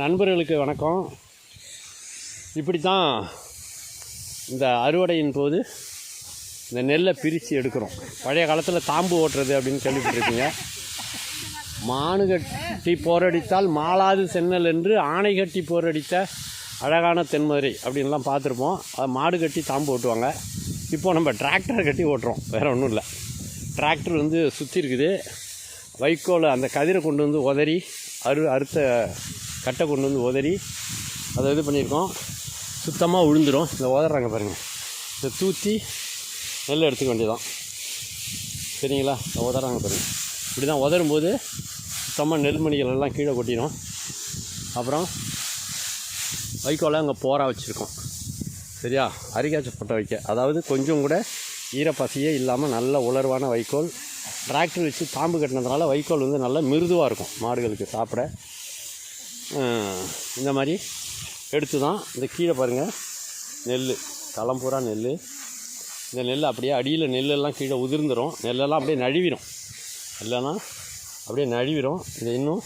நண்பர்களுக்கு வணக்கம். இப்படி தான் இந்த அறுவடையின் போது இந்த நெல்லை பிரித்து எடுக்கிறோம். பழைய காலத்தில் தாம்பு ஓட்டுறது அப்படின்னு கேள்விப்பட்டிருக்கீங்க. மானு கட்டி போரடித்தால் மாலாது சென்னல் என்று ஆணை கட்டி போரடித்த அழகான தென்மதுரை அப்படின்லாம் பார்த்துருப்போம். அது மாடு கட்டி தாம்பு ஓட்டுவாங்க. இப்போது நம்ம டிராக்டர் கட்டி ஓட்டுறோம். வேறு ஒன்றும் இல்லை. டிராக்டர் வந்து சுற்றி இருக்குது. வைக்கோல் அந்த கதிரை கொண்டு வந்து உதறி அறு அறுத்த கட்டை கொண்டு வந்து உதறி அதை இது பண்ணியிருக்கோம். சுத்தமாக உழுந்துடும் இந்த உதறாங்க பாருங்கள் இதை தூத்தி நெல் எடுத்துக்க வேண்டியதான் சரிங்களா? இந்த உதறாங்க பாருங்கள் இப்படி தான் உதரும்போது சுத்தமாக நெல்மணிகள் எல்லாம் கீழே கொட்டிடும் அப்புறம் வைக்கோலை அங்கே போரா வச்சுருக்கோம். சரியா? அரிகாய்ச்சி போட்ட வைக்க. அதாவது கொஞ்சம் கூட ஈரப்பசியே இல்லாமல் நல்ல உலர்வான வைக்கோல். டிராக்டர் வச்சு தாம்பு கட்டினதுனால வைக்கோல் வந்து நல்லா மிருதுவாக இருக்கும் மாடுகளுக்கு சாப்பிட. இந்த மாதிரி எடுத்து தான் இந்த கீழே பாருங்கள் நெல் களம்பூரா நெல். இந்த நெல் அப்படியே அடியில் நெல்லெல்லாம் கீழே உதிர்ந்துடும் நெல்லெல்லாம் அப்படியே நழுவிடும் இல்லைன்னா அப்படியே நழுவிடும் இதை இன்னும்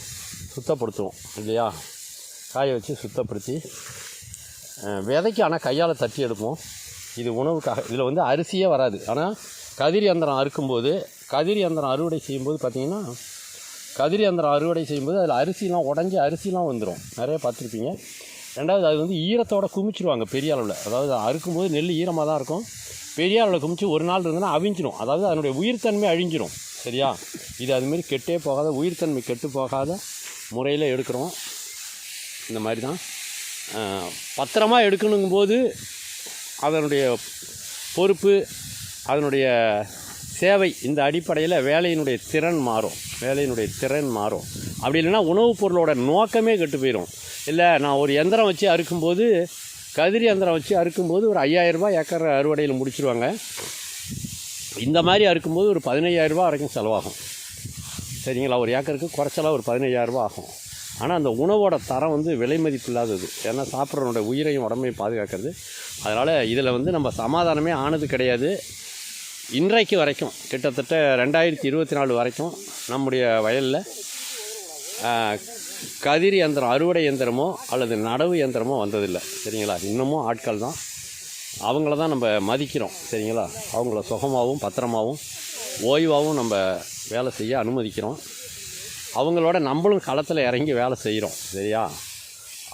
சுத்தப்படுத்துவோம் இல்லையா? காய வச்சு சுத்தப்படுத்தி விதைக்கு ஆனால் கையால் தட்டி எடுப்போம். இது உணவுக்காக இதில் வந்து அரிசியே வராது. ஆனால் கதிரி அந்தரம் அறுக்கும்போது கதிரி அந்தரம் அறுவடை செய்யும்போது பார்த்திங்கன்னா கதிரியந்திரம் அறுவடை செய்யும்போது அதில் அரிசிலாம் உடஞ்சி அரிசிலாம் வந்துடும் நிறைய பார்த்துருப்பீங்க. ரெண்டாவது அது வந்து ஈரத்தோட குமிச்சிருவாங்க பெரிய அளவில். அதாவது அறுக்கும்போது நெல் ஈரமாக தான் இருக்கும். பெரிய அளவில் குமிச்சு ஒரு நாள் இருந்ததுன்னா அவிஞ்சிடும் அதாவது அதனுடைய உயிர்த்தன்மை அழிஞ்சிடும் சரியா? இது அதுமாரி கெட்டே போகாத உயிர்த்தன்மை கெட்டு போகாத முறையில் எடுக்கிறோம். இந்த மாதிரி தான் பத்திரமாக பத்திரமா எடுக்கணுங்கும்போது அதனுடைய பொறுப்பு அதனுடைய சேவை இந்த அடிப்படையில் வேலையினுடைய திறன் மாறும். வேலையினுடைய திறன் மாறும். அப்படி இல்லைன்னா உணவுப் பொருளோட நோக்கமே கெட்டு போயிடும் இல்லை நான் ஒரு எந்திரம் வச்சு அறுக்கும்போது கதிரி எந்திரம் வச்சு அறுக்கும்போது ஒரு ஐயாயிரரூபா ஏக்கர் அறுவடையில் முடிச்சிருவாங்க. இந்த மாதிரி அறுக்கும்போது ஒரு பதினையாயிரரூபா வரைக்கும் செலவாகும். சரிங்களா? ஒரு ஏக்கருக்கு குறைச்சலா ஒரு பதினையாயிரரூபா ஆகும். ஆனால் அந்த உணவோட தரம் வந்து விலை மதிப்பு இல்லாதது. ஏன்னா சாப்பிட்றவனோட உயிரையும் உடம்பையும் பாதுகாக்கிறது. அதனால் இதில் வந்து நம்ம சமாதானமே ஆனது கிடையாது. இன்றைக்கு வரைக்கும் கிட்டத்தட்ட ரெண்டாயிரத்தி இருபத்தி நாலு வரைக்கும் நம்முடைய வயலில் கதிர் இயந்திரம் அறுவடை இயந்திரமோ அல்லது நடவு இயந்திரமோ வந்ததில்லை. சரிங்களா? இன்னமும் ஆட்கள் தான். அவங்கள தான் நம்ம மதிக்கிறோம். சரிங்களா? அவங்கள சுகமாகவும் பத்திரமாகவும் ஓய்வாகவும் நம்ம வேலை செய்ய அனுமதிக்கிறோம். அவங்களோட நம்மளும் களத்தில் இறங்கி வேலை செய்கிறோம். சரியா?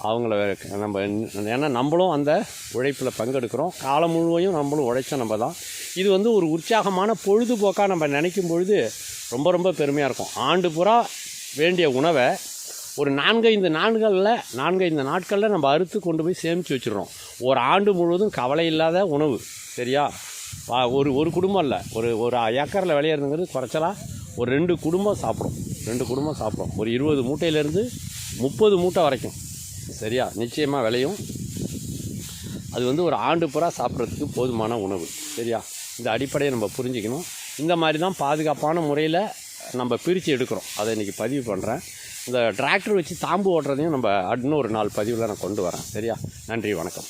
அவங்கள நம்ம ஏன்னா நம்மளும் அந்த உழைப்பில் பங்கெடுக்கிறோம். காலம் முழுவதும் நம்மளும் உழைச்ச நம்ம தான். இது வந்து ஒரு உற்சாகமான பொழுதுபோக்காக நம்ம நினைக்கும் பொழுது ரொம்ப ரொம்ப பெருமையாக இருக்கும். ஆண்டு புறா வேண்டிய உணவை ஒரு நான்கைந்து நாட்களில் நான்கைந்து நாட்களில் நம்ம அறுத்து கொண்டு போய் சேமித்து வச்சிடுறோம். ஒரு ஆண்டு முழுவதும் கவலை இல்லாத உணவு சரியா? ஒரு ஒரு குடும்பம் இல்லை. ஒரு ஒரு ஏக்கரில் விளையாடுங்கிறது குறைச்சலா ஒரு ரெண்டு குடும்பம் சாப்பிடும். ரெண்டு குடும்பம் சாப்பிடும். ஒரு இருபது மூட்டையிலேருந்து முப்பது மூட்டை வரைக்கும். சரியா? நிச்சயமாக விளையும். அது வந்து ஒரு ஆண்டு புறா சாப்பிட்றதுக்கு போதுமான உணவு. சரியா? இந்த அடிப்படையை நம்ம புரிஞ்சுக்கணும். இந்த மாதிரி தான் பாதுகாப்பான முறையில் நம்ம பிரித்து எடுக்கிறோம். அதை இன்றைக்கி பதிவு பண்ணுறேன் இந்த டிராக்டர் வச்சு தாம்பு ஓட்டுறதையும் நம்ம இன்னொரு நாள் பதிவில் நான் கொண்டு வரேன். சரியா? நன்றி வணக்கம்.